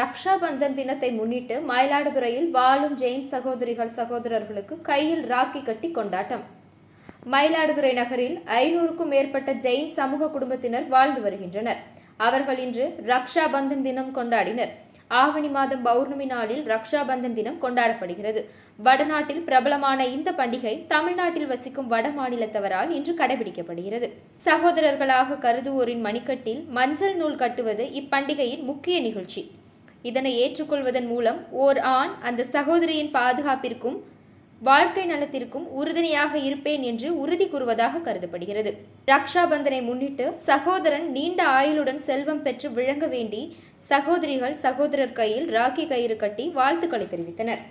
ரக்ஷாபந்தன் தினத்தை முன்னிட்டு மயிலாடுதுறையில் வாழும் ஜெயின் சகோதரிகள் சகோதரர்களுக்கு கையில் ராக்கி கட்டி கொண்டாட்டம். மயிலாடுதுறை நகரில் ஐநூறுக்கும் மேற்பட்ட ஜெயின் சமூக குடும்பத்தினர் வாழ்ந்து வருகின்றனர். அவர்கள் இன்று ரக்ஷா பந்தன் தினம் கொண்டாடினர். ஆவணி மாதம் பௌர்ணமி நாளில் ரக்ஷா பந்தன் தினம் கொண்டாடப்படுகிறது. வடநாட்டில் பிரபலமான இந்த பண்டிகை தமிழ்நாட்டில் வசிக்கும் வட மாநிலத்தவரால் இன்று கடைபிடிக்கப்படுகிறது. சகோதரர்களாக கருதுவோரின் மணிக்கட்டில் மஞ்சள் நூல் கட்டுவது இப்பண்டிகையின் முக்கிய நிகழ்ச்சி. இதனை ஏற்றுக்கொள்வதன் மூலம் ஓர் ஆண் அந்த சகோதரியின் பாதுகாப்பிற்கும் வாழ்க்கை நலத்திற்கும் உறுதுணையாக இருப்பேன் என்று உறுதி கூறுவதாக கருதப்படுகிறது. ரக்ஷா பந்தனை முன்னிட்டு சகோதரன் நீண்ட ஆயுளுடன் செல்வம் பெற்று விளங்க வேண்டி சகோதரிகள் சகோதரர் கையில் ராக்கி கயிறு கட்டி வாழ்த்துக்களை தெரிவித்தனர்.